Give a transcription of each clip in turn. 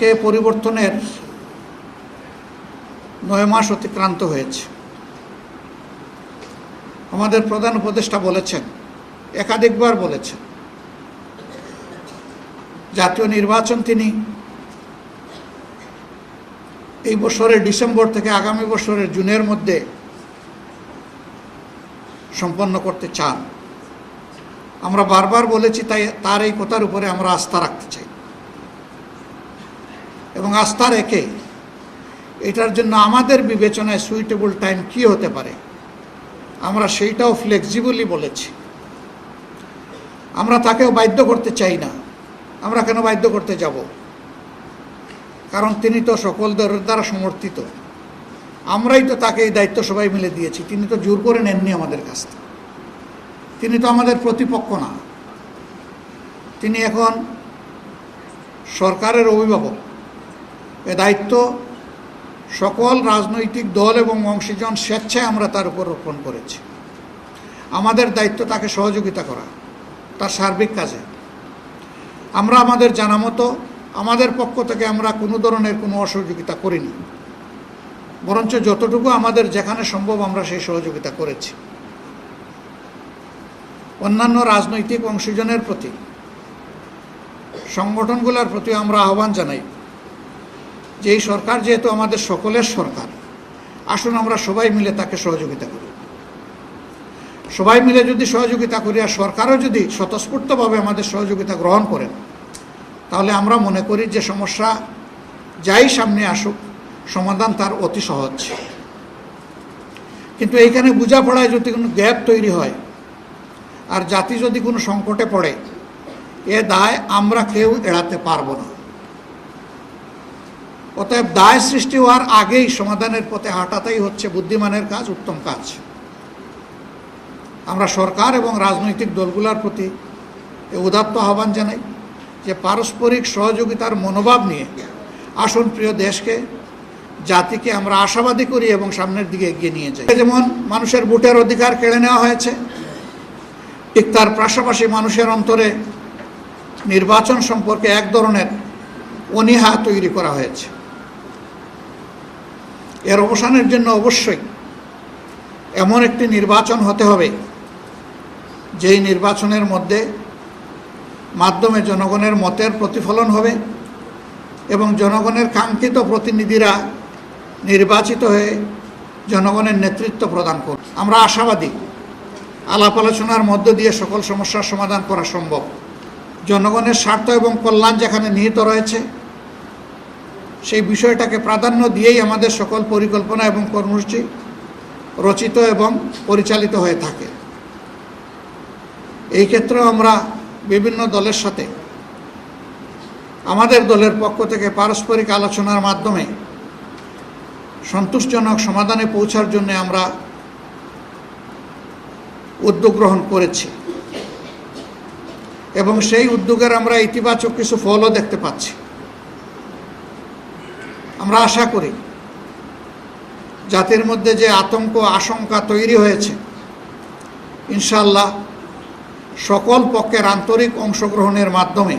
আজকে পরিবর্তনের নয় মাস অতিক্রান্ত হয়েছে। আমাদের প্রধান উপদেষ্টা বলেছেন, একাধিকবার বলেছেন, জাতীয় নির্বাচন তিনি এই বছরের ডিসেম্বর থেকে আগামী বছরের জুনের মধ্যে সম্পন্ন করতে চান। আমরা বারবার বলেছি, তাই তার এই কথার উপরে আমরা আস্থা রাখতে চাই। এবং আস্থা রেখে এটার জন্য আমাদের বিবেচনায় সুইটেবল টাইম কি হতে পারে? আমরা সেইটাও ফ্লেক্সিবলি বলেছি। আমরা তাকেও বাধ্য করতে চাই না। আমরা কেন বাধ্য করতে যাব? কারণ তিনি তো সকল দলের দ্বারা সমর্থিত। আমরাই তো তাকে এই দায়িত্ব সবাই মিলে দিয়েছি। তিনি তো জোর করে নেননি আমাদের কাছ থেকে। তিনি তো আমাদের প্রতিপক্ষ না। তিনি এখন সরকারের অভিভাবক। এ দায়িত্ব সকল রাজনৈতিক দল এবং অংশীজন স্বেচ্ছায় আমরা তার উপর রোপণ করেছি। আমাদের দায়িত্ব তাকে সহযোগিতা করা, তার সার্বিক কাজে। আমরা আমাদের জানা মতো আমাদের পক্ষ থেকে আমরা কোনো ধরনের কোনো অসহযোগিতা করিনি। বরঞ্চ যতটুকু আমাদের যেখানে সম্ভব আমরা সেই সহযোগিতা করেছি। অন্যান্য রাজনৈতিক অংশীজনের প্রতি, সংগঠনগুলোর প্রতি আমরা আহ্বান জানাই। যে এই সরকার যেহেতু আমাদের সকলের সরকার, আসুন আমরা সবাই মিলে তাকে সহযোগিতা করি। সবাই মিলে যদি সহযোগিতা করি আর সরকারও যদি স্বতঃস্ফূর্তভাবে আমাদের সহযোগিতা গ্রহণ করেন, তাহলে আমরা মনে করি যে সমস্যা যাই সামনে আসুক, সমাধান তার অতি সহজ। কিন্তু এইখানে বোঝাপড়ায় যদি কোনো গ্যাপ তৈরি হয়, আর জাতি যদি কোনো সংকটে পড়ে, এ দায় আমরা কেউ এড়াতে পারব না। অতএব দায় সৃষ্টি হওয়ার আগেই সমাধানের পথে হাঁটাতেই হচ্ছে বুদ্ধিমানের কাজ, উত্তম কাজ। আমরা সরকার এবং রাজনৈতিক দলগুলোর প্রতি উদাত্ত আহ্বান জানাই যে পারস্পরিক সহযোগিতার মনোভাব নিয়ে আসুন প্রিয় দেশকে, জাতিকে আমরা আশাবাদী করি এবং সামনের দিকে এগিয়ে নিয়ে যাই। যেমন মানুষের ভোটের অধিকার কেড়ে নেওয়া হয়েছে, ঠিক তার পাশাপাশি মানুষের অন্তরে নির্বাচন সম্পর্কে এক ধরনের অনীহা তৈরি করা হয়েছে। এর অবসানের জন্য অবশ্যই এমন একটি নির্বাচন হতে হবে, যেই নির্বাচনের মধ্যে মাধ্যমে জনগণের মতের প্রতিফলন হবে এবং জনগণের কাঙ্ক্ষিত প্রতিনিধিরা নির্বাচিত হয়ে জনগণের নেতৃত্ব প্রদান করবে। আমরা আশাবাদী আলাপ আলোচনার মধ্য দিয়ে সকল সমস্যার সমাধান করা সম্ভব। জনগণের স্বার্থ এবং কল্যাণ যেখানে নিহিত রয়েছে সেই বিষয়টাকে প্রাধান্য দিয়েই আমাদের সকল পরিকল্পনা এবং কর্মসূচি রচিত এবং পরিচালিত হয়ে থাকে। এই ক্ষেত্রেও আমরা বিভিন্ন দলের সাথে, আমাদের দলের পক্ষ থেকে পারস্পরিক আলোচনার মাধ্যমে সন্তোষজনক সমাধানে পৌঁছার জন্য আমরা উদ্যোগ গ্রহণ করেছি। এবং সেই উদ্যোগের আমরা ইতিবাচক কিছু ফলও দেখতে পাচ্ছি। আমরা আশা করি জাতির মধ্যে যে আতঙ্ক, আশঙ্কা তৈরি হয়েছে ইনশাল্লাহ সকল পক্ষের আন্তরিক অংশগ্রহণের মাধ্যমে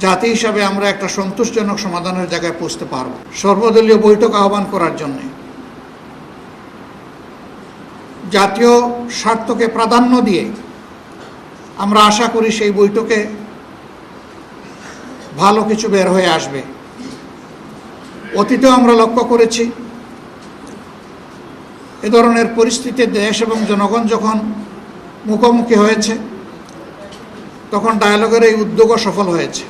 জাতি হিসাবে আমরা একটা সন্তোষজনক সমাধানের জায়গায় পৌঁছতে পারব। সর্বদলীয় বৈঠক আহ্বান করার জন্যে জাতীয় স্বার্থকে প্রাধান্য দিয়ে আমরা আশা করি সেই বৈঠকে ভালো কিছু বের হয়ে আসবে। অতীতেও আমরা লক্ষ্য করেছি। এ ধরনের পরিস্থিতিতে দেশ এবং জনগণ যখন মুখোমুখি হয়েছে, তখন ডায়ালগের এই উদ্যোগও সফল হয়েছে।